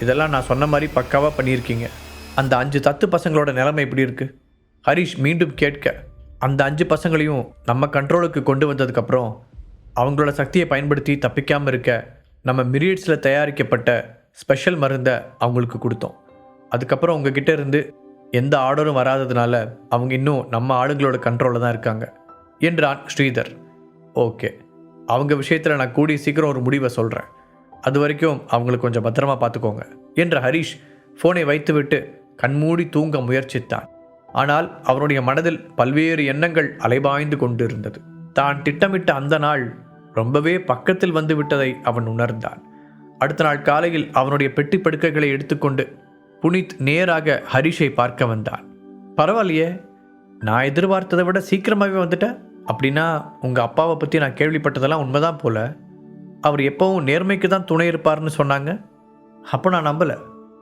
இதெல்லாம் நான் சொன்ன மாதிரி பக்காவாக பண்ணியிருக்கீங்க. அந்த அஞ்சு தத்து பசங்களோட நிலைமை எப்படி இருக்குது ஹரிஷ் மீண்டும் கேட்க அந்த அஞ்சு பசங்களையும் நம்ம கண்ட்ரோலுக்கு கொண்டு வந்ததுக்கப்புறம் அவங்களோட சக்தியை பயன்படுத்தி தப்பிக்காமல் இருக்க நம்ம மிரியட்ஸில் தயாரிக்கப்பட்ட ஸ்பெஷல் மருந்தை அவங்களுக்கு கொடுத்தோம். அதுக்கப்புறம் உங்ககிட்ட இருந்து எந்த ஆர்டரும் வராததுனால அவங்க இன்னும் நம்ம ஆளுங்களோட கண்ட்ரோலில் தான் இருக்காங்க. என்றான் ஸ்ரீதர். ஓகே. அவங்க விஷயத்தில் நான் கூடி சீக்கிரம் ஒரு முடிவை சொல்கிறேன் அது வரைக்கும் அவங்களை கொஞ்சம் பத்திரமா பார்த்துக்கோங்க என்ற ஹரிஷ் ஃபோனை வைத்துவிட்டு கண்மூடி தூங்க முயற்சித்தான். ஆனால் அவனுடைய மனதில் பல்வேறு எண்ணங்கள் அலைபாய்ந்து கொண்டிருந்தது. தான் திட்டமிட்ட அந்த நாள் ரொம்பவே பக்கத்தில் வந்து விட்டதை அவன் உணர்ந்தான். அடுத்த நாள் காலையில் அவனுடைய பெட்டி படுக்கைகளை எடுத்துக்கொண்டு புனித் நேராக ஹரிஷை பார்க்க வந்தான். பரவாயில்லையே நான் எதிர்பார்த்ததை விட சீக்கிரமாகவே வந்துட்டேன். அப்படின்னா உங்கள் அப்பாவை பற்றி நான் கேள்விப்பட்டதெல்லாம் உண்மைதான் போல. அவர் எப்பவும் நேர்மைக்கு தான் துணை இருப்பார்னு சொன்னாங்க. அப்போ நான் நம்பலை.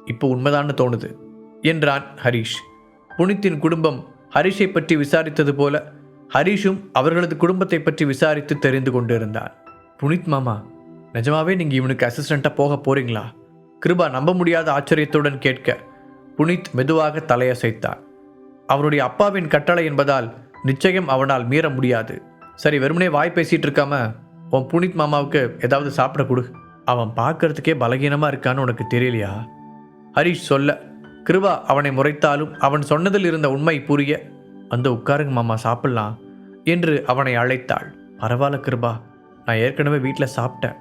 இப்போ உண்மைதான்னு தோணுது என்றான் ஹரிஷ். புனித்தின் குடும்பம் ஹரிஷை பற்றி விசாரித்தது போல ஹரிஷும் அவர்களது குடும்பத்தை பற்றி விசாரித்து தெரிந்து கொண்டிருந்தான். புனித் மாமா நிஜமாவே நீங்கள் இவனுக்கு அசிஸ்டண்ட்டாக போக போறீங்களா? கிருபா நம்ப முடியாத ஆச்சரியத்துடன் கேட்க புனித் மெதுவாக தலையசைத்தான். அவனுடைய அப்பாவின் கட்டளை என்பதால் நிச்சயம் அவனால் மீற முடியாது. சரி வெறுமனே வாய் பேசிகிட்டு இருக்காம உன் புனித் மாமாவுக்கு ஏதாவது சாப்பிட கொடு. அவன் பார்க்கறதுக்கே பலகீனமாக இருக்கான்னு உனக்கு தெரியலையா? ஹரிஷ் சொல்ல கிருபா அவனை முறைத்தாலும் அவன் சொன்னதில் இருந்த உண்மை புரிய வந்து உட்காருங்க மாமா சாப்பிடலாம் என்று அவனை அழைத்தாள். பரவாயில்ல கிருபா நான் ஏற்கனவே வீட்டில் சாப்பிட்டேன்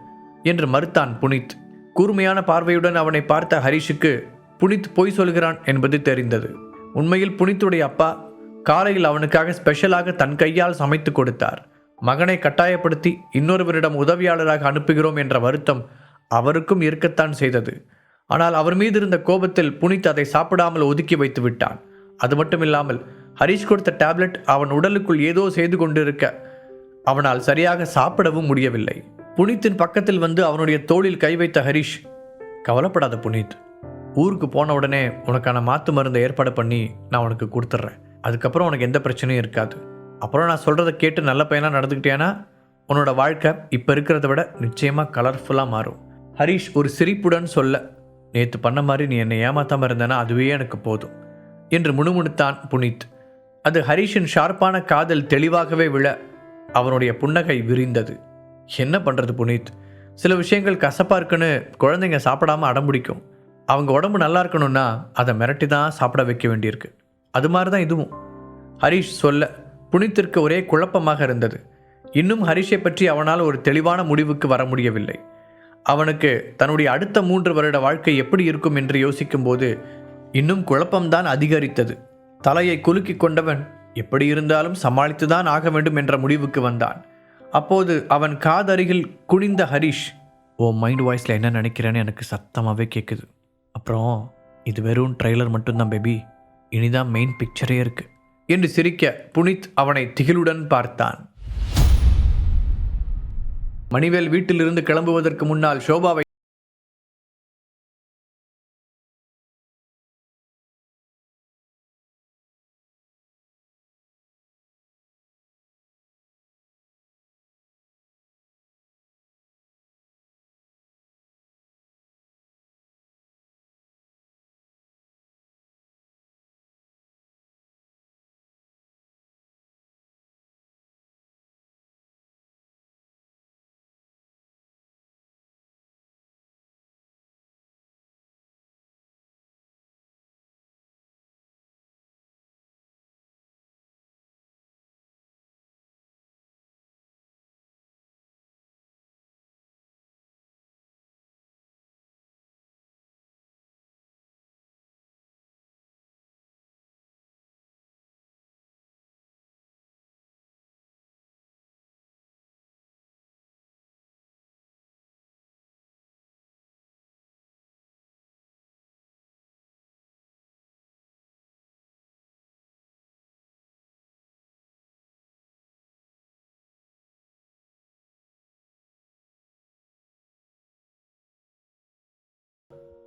என்று மறுத்தான் புனித். கூர்மையான பார்வையுடன் அவனை பார்த்த ஹரிஷுக்கு புனித் பொய் சொல்கிறான் என்பது தெரிந்தது. உண்மையில் புனித்துடைய அப்பா காலையில் அவனுக்காக ஸ்பெஷலாக தன் கையால் சமைத்து கொடுத்தார். மகனை கட்டாயப்படுத்தி இன்னொருவரிடம் உதவியாளராக அனுப்புகிறோம் என்ற வருத்தம் அவருக்கும் இருக்கத்தான் செய்தது. ஆனால் அவர் மீது இருந்த கோபத்தில் புனித் அதை சாப்பிடாமல் ஒதுக்கி வைத்து விட்டான். அது மட்டுமில்லாமல் ஹரிஷ் கொடுத்த டேப்லெட் அவன் உடலுக்குள் ஏதோ செய்து கொண்டிருக்க அவனால் சரியாக சாப்பிடவும் முடியவில்லை. புனித்தின் பக்கத்தில் வந்து அவனுடைய தோளில் கை வைத்த ஹரிஷ் கவலைப்படாத புனித் ஊருக்கு போன உடனே உனக்கான மாத்து மருந்தை ஏற்பாடு பண்ணி நான் உனக்கு கொடுத்துட்றேன். அதுக்கப்புறம் உனக்கு எந்த பிரச்சனையும் இருக்காது. அப்புறம் நான் சொல்கிறத கேட்டு நல்ல பையனாக நடந்துக்கிட்டேன்னா உன்னோட வாழ்க்கை இப்போ இருக்கிறத விட நிச்சயமாக கலர்ஃபுல்லாக மாறும். ஹரிஷ் ஒரு சிரிப்புடன் சொல்ல நேற்று பண்ண மாதிரி நீ என்னை ஏமாத்தாமல் இருந்தேன்னா அதுவே எனக்கு போதும் என்று முணுமுணுத்தான் புனித். அது ஹரிஷின் ஷார்ப்பான காதல் தெளிவாகவே விழ அவனுடைய புன்னகை விரிந்தது. என்ன பண்ணுறது புனித்? சில விஷயங்கள் கசப்பாக இருக்குன்னு குழந்தைங்க சாப்பிடாம அடம்பிடிக்கும் அவங்க உடம்பு நல்லா இருக்கணும்னா அதை மிரட்டி தான் சாப்பிட வைக்க வேண்டியிருக்கு. அது மாதிரி தான் இதுவும். ஹரிஷ் சொல்ல புனித்திற்கு ஒரே குழப்பமாக இருந்தது. இன்னும் ஹரிஷை பற்றி அவனால் ஒரு தெளிவான முடிவுக்கு வர முடியவில்லை. அவனுக்கு தன்னுடைய அடுத்த மூன்று வருட வாழ்க்கை எப்படி இருக்கும் என்று யோசிக்கும்போது இன்னும் குழப்பம்தான் அதிகரித்தது. தலையை குலுக்கி கொண்டவன் எப்படி இருந்தாலும் சமாளித்துதான் ஆக வேண்டும் என்ற முடிவுக்கு வந்தான். அப்போது அவன் காதருகில் குனிந்த ஹரிஷ் ஓ மைண்ட் வாய்ஸில் என்ன நினைக்கிறேன்னு எனக்கு சத்தமாகவே கேட்குது அப்புறம் இது வெறும் ட்ரெய்லர் மட்டும்தான் பேபி இனிதான் மெயின் பிக்சரே இருக்குது என்று சிரிக்க புனித் அவனை திகிலுடன் பார்த்தான். மணிவேல் வீட்டிலிருந்து கிளம்புவதற்கு முன்னால் ஷோபாவை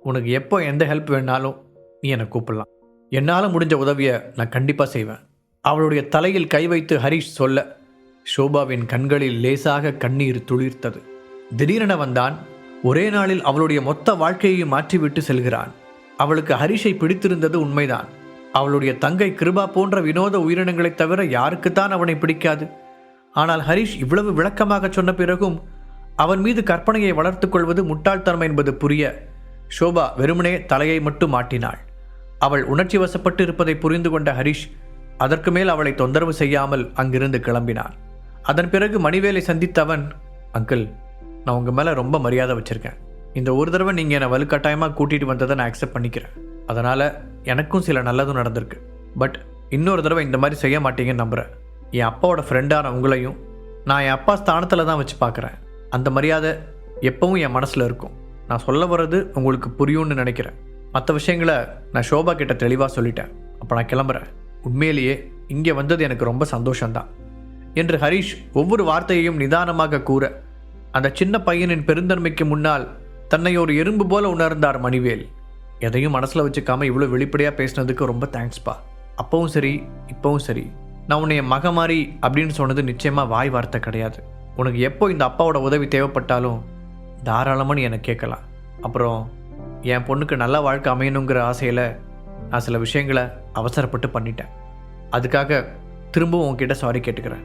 உனக்கு எப்போ எந்த ஹெல்ப் வேணாலும் நீ என்னை கூப்பிடலாம். என்னால் முடிஞ்ச உதவியை நான் கண்டிப்பாக செய்வேன். அவளுடைய தலையில் கை வைத்து ஹரிஷ் சொல்ல ஷோபாவின் கண்களில் லேசாக கண்ணீர் துளிர்த்தது. திடீரென வந்தான். ஒரே நாளில் அவளுடைய மொத்த வாழ்க்கையை மாற்றிவிட்டு செல்கிறான். அவளுக்கு ஹரிஷை பிடித்திருந்தது உண்மைதான். அவளுடைய தங்கை கிருபா போன்ற வினோத உயிரினங்களைத் தவிர யாருக்குத்தான் அவனை பிடிக்காது. ஆனால் ஹரிஷ் இவ்வளவு விளக்கமாக சொன்ன பிறகும் அவன் மீது கற்பனையை வளர்த்துக் கொள்வது முட்டாள்தனம் என்பது புரிய ஷோபா வெறுமனே தலையை மட்டும் மாட்டினாள் அவள் உணர்ச்சி வசப்பட்டு இருப்பதை புரிந்து கொண்ட ஹரிஷ் அதற்கு மேல் அவளை தொந்தரவு செய்யாமல் அங்கிருந்து கிளம்பினான். அதன் பிறகு மணிவேலை சந்தித்த அவன் அங்கிள் நான் உங்கள் மேலே ரொம்ப மரியாதை வச்சுருக்கேன். இந்த ஒரு தடவை நீங்கள் என்னை வலுக்கட்டாயமாக கூட்டிகிட்டு வந்ததை நான் அக்செப்ட் பண்ணிக்கிறேன். அதனால் எனக்கும் சில நல்லதும் நடந்திருக்கு. பட் இன்னொரு தடவை இந்த மாதிரி செய்ய மாட்டீங்கன்னு நம்புகிறேன் என் அப்பாவோட ஃப்ரெண்டான உங்களையும் நான் என் அப்பா ஸ்தானத்தில் தான் வச்சு பார்க்குறேன். அந்த மரியாதை எப்பவும் என் மனசில் இருக்கும். நான் சொல்ல வர்றது உங்களுக்கு புரியும்னு நினைக்கிறேன். மற்ற விஷயங்களை நான் ஷோபா கிட்ட தெளிவாக சொல்லிட்டேன். அப்போ நான் கிளம்புறேன். உண்மையிலேயே இங்கே வந்தது எனக்கு ரொம்ப சந்தோஷம்தான். என்று ஹரிஷ் ஒவ்வொரு வார்த்தையையும் நிதானமாக கூற அந்த சின்ன பையனின் பெருந்தன்மைக்கு முன்னால் தன்னை ஒரு எறும்பு போல உணர்ந்தார் மணிவேல். எதையும் மனசில் வச்சுக்காம இவ்வளோ வெளிப்படையாக பேசினதுக்கு ரொம்ப தேங்க்ஸ்ப்பா அப்பவும் சரி இப்போவும் சரி. நான் உன்னை என் மக மாதிரி அப்படின்னு சொன்னது நிச்சயமாக வாய் வார்த்தை கிடையாது. உனக்கு எப்போ இந்த அப்பாவோட உதவி தேவைப்பட்டாலும் தாராளமாக நீ என்னை கேட்கலாம். அப்புறம் என் பொண்ணுக்கு நல்ல வாழ்க்கை அமையணுங்கிற ஆசையில் நான் சில விஷயங்களை அவசரப்பட்டு பண்ணிட்டேன். அதுக்காக திரும்பவும் உன்கிட்ட சாரி கேட்டுக்கிறேன்.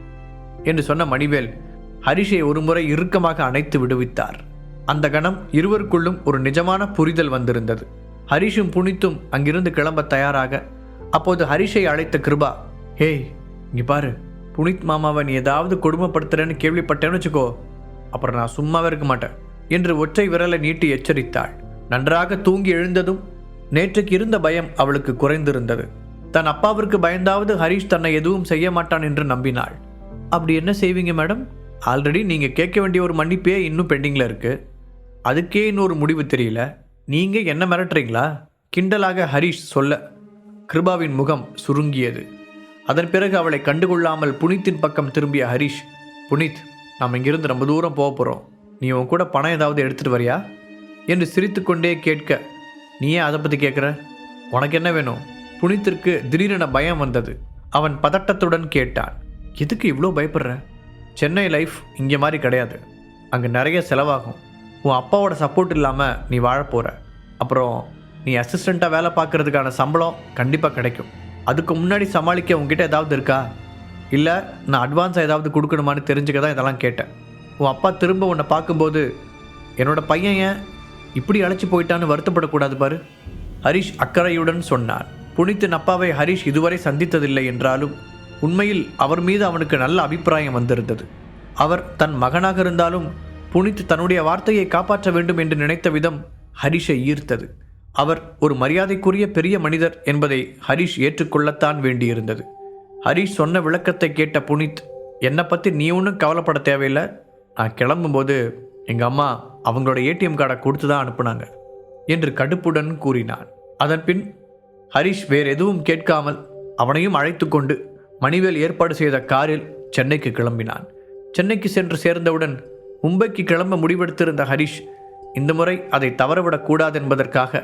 என்று சொன்ன மணிவேல் ஹரிஷை ஒருமுறை இறுக்கமாக அணைத்து விடுவித்தார். அந்த கணம் இருவருக்குள்ளும் ஒரு நிஜமான புரிதல் வந்திருந்தது. ஹரிஷும் புனித்தும் அங்கிருந்து கிளம்ப தயாராக அப்போது ஹரிஷை அழைத்த கிருபா ஹேய் நீ பாரு. புனித் மாமாவை நீ ஏதாவது கொடுமைப்படுத்துறேன்னு கேள்விப்பட்டேன்னு வச்சுக்கோ. அப்புறம் நான் சும்மாவே இருக்க மாட்டேன். என்று ஒற்றை விரலை நீட்டி எச்சரித்தாள். நன்றாக தூங்கி எழுந்ததும் நேற்றுக்கு இருந்த பயம் அவளுக்கு குறைந்திருந்தது. தன் அப்பாவிற்கு பயந்தாவது ஹரிஷ் தன்னை எதுவும் செய்ய மாட்டான் என்று நம்பினாள். அப்படி என்ன செய்வீங்க மேடம்? ஆல்ரெடி நீங்கள் கேட்க வேண்டிய ஒரு மன்னிப்பே இன்னும் பெண்டிங்கில் இருக்கு. அதுக்கே இன்னொரு முடிவு தெரியல. நீங்கள் என்ன மிரட்டுறீங்களா? கிண்டலாக ஹரிஷ் சொல்ல கிருபாவின் முகம் சுருங்கியது. அதன் பிறகு அவளை கண்டுகொள்ளாமல் புனித்தின் பக்கம் திரும்பிய ஹரிஷ் புனித் நாம் இங்கிருந்து ரொம்ப தூரம் போக போகிறோம் நீ உன் கூட பணம் ஏதாவது எடுத்துகிட்டு வரியா? என்று சிரித்துக்கொண்டே கேட்க நீ ஏன் அதை பற்றி கேட்குற உனக்கு என்ன வேணும்? புனித்திற்கு திடீரென பயம் வந்தது. அவன் பதட்டத்துடன் கேட்டான் எதுக்கு இவ்வளோ பயப்படுற? சென்னை லைஃப் இங்கே மாதிரி கிடையாது. அங்கே நிறைய செலவாகும். உன் அப்பாவோட சப்போர்ட் இல்லாமல் நீ வாழப்போகிற அப்புறம் நீ அசிஸ்டண்ட்டாக வேலை பார்க்குறதுக்கான சம்பளம் கண்டிப்பாக கிடைக்கும். அதுக்கு முன்னாடி சமாளிக்க உங்ககிட்ட ஏதாவது இருக்கா? இல்லை நான் அட்வான்ஸ் ஏதாவது கொடுக்கணுமான்னு தெரிஞ்சுக்க தான் இதெல்லாம் கேட்டேன். உன் அப்பா திரும்ப உன்னை பார்க்கும்போது என்னோட பையன் ஏன் இப்படி அழைச்சி போயிட்டான்னு வருத்தப்படக்கூடாது பாரு ஹரிஷ் அக்கறையுடன் சொன்னார் புனித்தின் அப்பாவை ஹரிஷ் இதுவரை சந்தித்ததில்லை என்றாலும் உண்மையில் அவர் மீது அவனுக்கு நல்ல அபிப்பிராயம் வந்திருந்தது. அவர் தன் மகனாக இருந்தாலும் புனித் தன்னுடைய வார்த்தையை காப்பாற்ற வேண்டும் என்று நினைத்த விதம் ஹரிஷை ஈர்த்தது. அவர் ஒரு மரியாதைக்குரிய பெரிய மனிதர் என்பதை ஹரிஷ் ஏற்றுக்கொள்ளத்தான் வேண்டியிருந்தது. ஹரிஷ் சொன்ன விளக்கத்தை கேட்ட புனித் என்னை பற்றி நீ ஒன்றும் கவலைப்பட தேவையில்லை. நான் கிளம்பும்போது எங்கள் அம்மா அவங்களோட ஏடிஎம் கார்டை கொடுத்து தான் அனுப்புனாங்க என்று கடுப்புடன் கூறினான். அதன்பின் ஹரிஷ் வேறு எதுவும் கேட்காமல் அவனையும் அழைத்து கொண்டு மணிவேல் ஏற்பாடு செய்த காரில் சென்னைக்கு கிளம்பினான். சென்னைக்கு சென்று சேர்ந்தவுடன் மும்பைக்கு கிளம்ப முடிவெடுத்திருந்த ஹரிஷ் இந்த முறை அதை தவறவிடக்கூடாது என்பதற்காக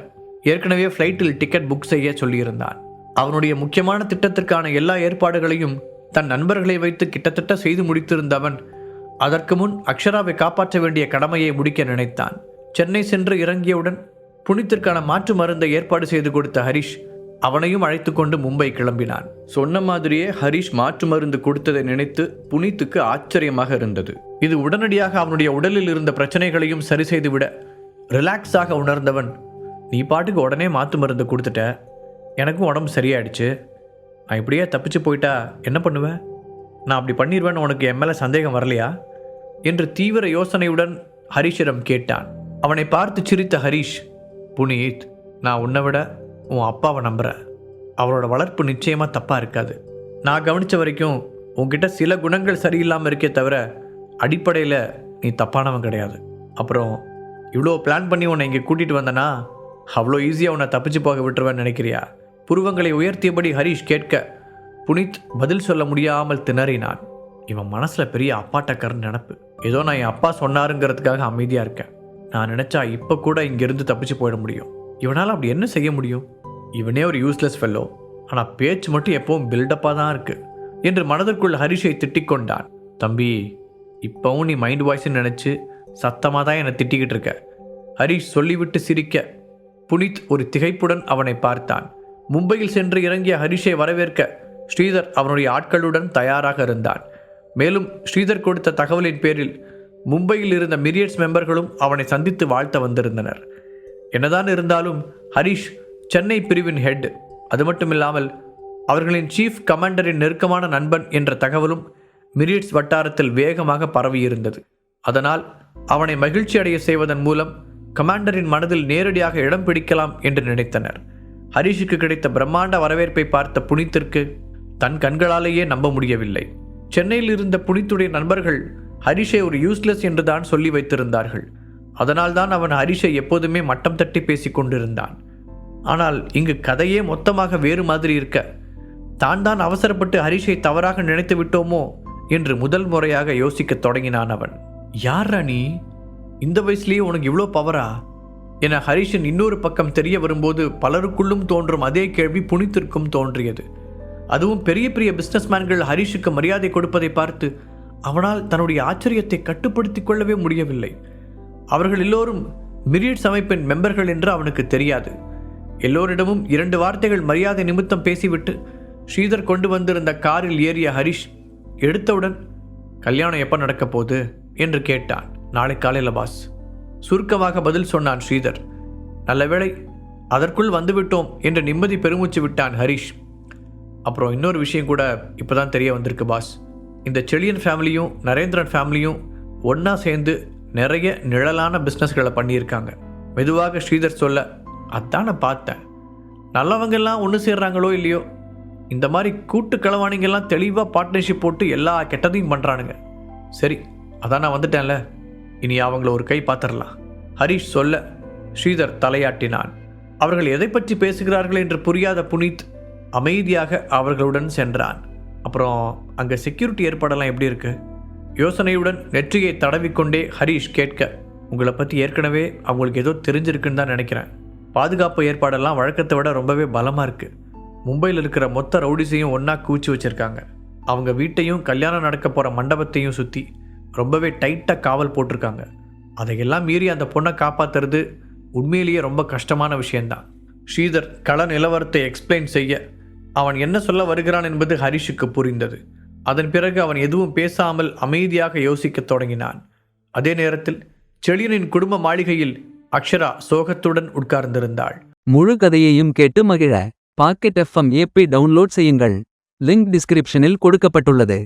ஏற்கனவே ஃப்ளைட்டில் டிக்கெட் புக் செய்ய சொல்லியிருந்தான். அவனுடைய முக்கியமான திட்டத்திற்கான எல்லா ஏற்பாடுகளையும் தன் நண்பர்களை வைத்து கிட்டத்தட்ட செய்து முடித்திருந்தவன் அதற்கு முன் அக்ஷராவை காப்பாற்ற வேண்டிய கடமையை முடிக்க நினைத்தான். சென்னை சென்று இறங்கியவுடன் புனித்திற்கான மாற்று மருந்தை ஏற்பாடு செய்து கொடுத்த ஹரிஷ் அவனையும் அழைத்து கொண்டு மும்பை கிளம்பினான். சொன்ன மாதிரியே ஹரிஷ் மாற்று மருந்து கொடுத்ததை நினைத்து புனித்துக்கு ஆச்சரியமாக இருந்தது. இது உடனடியாக அவனுடைய உடலில் இருந்த பிரச்சனைகளையும் சரி செய்துவிட ரிலாக்ஸாக உணர்ந்தவன் நீ பாட்டுக்கு உடனே மாற்று மருந்து கொடுத்துட்ட? எனக்கும் உடம்பு சரியாயிடுச்சு. நான் இப்படியே தப்பிச்சு போயிட்டா என்ன பண்ணுவேன் நான் அப்படி பண்ணிடுவேன்னு உனக்கு என் மேலே சந்தேகம் வரலையா? என்று தீவிர யோசனையுடன் ஹரிஷிடம் கேட்டான். அவனை பார்த்து சிரித்த ஹரிஷ் புனீத் நான் உன்னை விட உன் அப்பாவை நம்புகிறேன் அவரோட வளர்ப்பு நிச்சயமாக தப்பாக இருக்காது. நான் கவனித்த வரைக்கும் உன்கிட்ட சில குணங்கள் சரியில்லாமல் இருக்கே தவிர அடிப்படையில் நீ தப்பானவன் கிடையாது. அப்புறம் இவ்வளோ பிளான் பண்ணி உன்னை இங்கே கூட்டிகிட்டு வந்தனா அவ்வளோ ஈஸியாக உன்னை தப்பிச்சு போக விட்டுருவேன்னு நினைக்கிறியா? புருவங்களை உயர்த்தியபடி ஹரிஷ் கேட்க புனித் பதில் சொல்ல முடியாமல் திணறினான். இவன் மனசில் பெரிய அப்பாட்டக்கர்னு நினப்பு. ஏதோ நான் என் அப்பா சொன்னாருங்கிறதுக்காக அமைதியாக இருக்கேன். நான் நினச்சா இப்போ கூட இங்கேருந்து தப்பிச்சு போயிட முடியும். இவனால் அப்படி என்ன செய்ய முடியும்? இவனே ஒரு யூஸ்லெஸ் ஃபெல்லோ ஆனால் பேச்சு மட்டும் எப்பவும் பில்டப்பாக தான் இருக்குது என்று மனதிற்குள் ஹரிஷை திட்டிக் கொண்டான். தம்பி இப்போவும் நீ மைண்ட் வாய்ஸ்ன்னு நினச்சி சத்தமாக தான் என்னை திட்டிக்கிட்டு இருக்க. ஹரிஷ் சொல்லிவிட்டு சிரிக்க. புனித் ஒரு திகைப்புடன் அவனை பார்த்தான். மும்பையில் சென்று இறங்கிய ஹரிஷை வரவேற்க ஸ்ரீதர் அவனுடைய ஆட்களுடன் தயாராக இருந்தான் மேலும் ஸ்ரீதர் கொடுத்த தகவலின் பேரில் மும்பையில் இருந்த மிரியட்ஸ் மெம்பர்களும் அவனை சந்தித்து வாழ்த்த வந்திருந்தனர். என்னதான் இருந்தாலும் ஹரிஷ் சென்னை பிரிவின் ஹெட் அது மட்டும் இல்லாமல் அவர்களின் சீஃப் கமாண்டரின் நெருக்கமான நண்பன் என்ற தகவலும் மிரியட்ஸ் வட்டாரத்தில் வேகமாக பரவியிருந்தது. அதனால் அவனை மகிழ்ச்சி அடைய செய்வதன் மூலம் கமாண்டரின் மனதில் நேரடியாக இடம் பிடிக்கலாம் என்று நினைத்தனர். ஹரிஷுக்கு கிடைத்த பிரம்மாண்ட வரவேற்பை பார்த்த புனித்திற்கு தன் கண்களாலேயே நம்ப முடியவில்லை. சென்னையில் இருந்த புனித்துடைய நண்பர்கள் ஹரிஷை ஒரு யூஸ்லெஸ் என்று தான் சொல்லி வைத்திருந்தார்கள். அதனால்தான் அவன் ஹரிஷை எப்போதுமே மட்டம் தட்டி பேசி கொண்டிருந்தான். ஆனால் இங்கு கதையே மொத்தமாக வேறு மாதிரி இருக்க. தான் தான் அவசரப்பட்டு ஹரிஷை தவறாக நினைத்து விட்டோமோ என்று முதல் முறையாக யோசிக்கத் தொடங்கினான் அவன். யார் ராணி இந்த வயசுலேயே உனக்கு இவ்வளோ பவரா என ஹரிஷன் இன்னொரு பக்கம் தெரிய வரும்போது பலருக்குள்ளும் தோன்றும் அதே கேள்வி புனித்திற்கும் தோன்றியது. அதுவும் பெரிய பெரிய பிஸ்னஸ்மேன்கள் ஹரிஷுக்கு மரியாதை கொடுப்பதை பார்த்து அவனால் தன்னுடைய ஆச்சரியத்தை கட்டுப்படுத்திக் கொள்ளவே முடியவில்லை. அவர்கள் எல்லோரும் மிரியட்ஸ் அமைப்பின் மெம்பர்கள் என்று அவனுக்கு தெரியாது. எல்லோரிடமும் இரண்டு வார்த்தைகள் மரியாதை நிமித்தம் பேசிவிட்டு ஸ்ரீதர் கொண்டு வந்திருந்த காரில் ஏறிய ஹரிஷ் எடுத்தவுடன் கல்யாணம் எப்போ நடக்க போகுது? என்று கேட்டான். நாளை காலையில் பாஸ் சுருக்கமாக பதில் சொன்னான் ஸ்ரீதர். நல்ல வேளை அதற்குள் வந்துவிட்டோம் என்று நிம்மதி பெருமூச்சு விட்டான் ஹரிஷ். அப்புறம் இன்னொரு விஷயம் கூட இப்போ தான் தெரிய வந்திருக்கு பாஸ் இந்த செழியன் ஃபேமிலியும் நரேந்திரன் ஃபேமிலியும் ஒன்றா சேர்ந்து நிறைய நிழலான பிஸ்னஸ்களை பண்ணியிருக்காங்க. மெதுவாக ஸ்ரீதர் சொல்ல அதான் நான் பார்த்தேன். நல்லவங்கெல்லாம் ஒன்று சேர்றாங்களோ இல்லையோ? இந்த மாதிரி கூட்டு களவாணிங்கெல்லாம் தெளிவாக பார்ட்னர்ஷிப் போட்டு எல்லா கெட்டதையும் பண்ணுறானுங்க சரி அதான் நான் வந்துட்டேன்ல. இனி அவங்கள ஒரு கை பார்த்துடலாம் ஹரிஷ் சொல்ல ஸ்ரீதர் தலையாட்டினான். அவர்கள் எதை பற்றி பேசுகிறார்கள் என்று புரியாத புனித் அமைதியாக அவர்களுடன் சென்றான். அப்புறம் அங்கே செக்யூரிட்டி ஏற்பாடெல்லாம் எப்படி இருக்கு? யோசனையுடன் நெற்றியை தடவிக்கொண்டே ஹரிஷ் கேட்க உங்களை பற்றி ஏற்கனவே அவங்களுக்கு ஏதோ தெரிஞ்சிருக்குன்னு தான் நினைக்கிறேன். பாதுகாப்பு ஏற்பாடெல்லாம் வழக்கத்தை விட ரொம்பவே பலமாக இருக்குது மும்பையில் இருக்கிற மொத்த ரவுடிஸையும் ஒன்றா கூச்சி வச்சுருக்காங்க. அவங்க வீட்டையும் கல்யாணம் நடக்க போகிற மண்டபத்தையும் சுற்றி ரொம்பவே டைட்டாக காவல் போட்டிருக்காங்க. அதையெல்லாம் மீறி அந்த பொண்ணை காப்பாற்றுறது உண்மையிலேயே ரொம்ப கஷ்டமான விஷயந்தான் ஸ்ரீதர் கள நிலவரத்தை எக்ஸ்பிளைன் செய்ய அவன் என்ன சொல்ல வருகிறான் என்பது ஹரிஷுக்கு புரிந்தது. அதன் பிறகு அவன் எதுவும் பேசாமல் அமைதியாக யோசிக்கத் தொடங்கினான். அதே நேரத்தில் செழியனின் குடும்ப மாளிகையில் அக்ஷரா சோகத்துடன் உட்கார்ந்திருந்தாள். முழு கதையையும் கேட்டு மகிழ. பாக்கெட் எஃப்எம் ஏபி டவுன்லோட் செய்யுங்கள். லிங்க் டிஸ்கிரிப்ஷனில் கொடுக்கப்பட்டுள்ளது.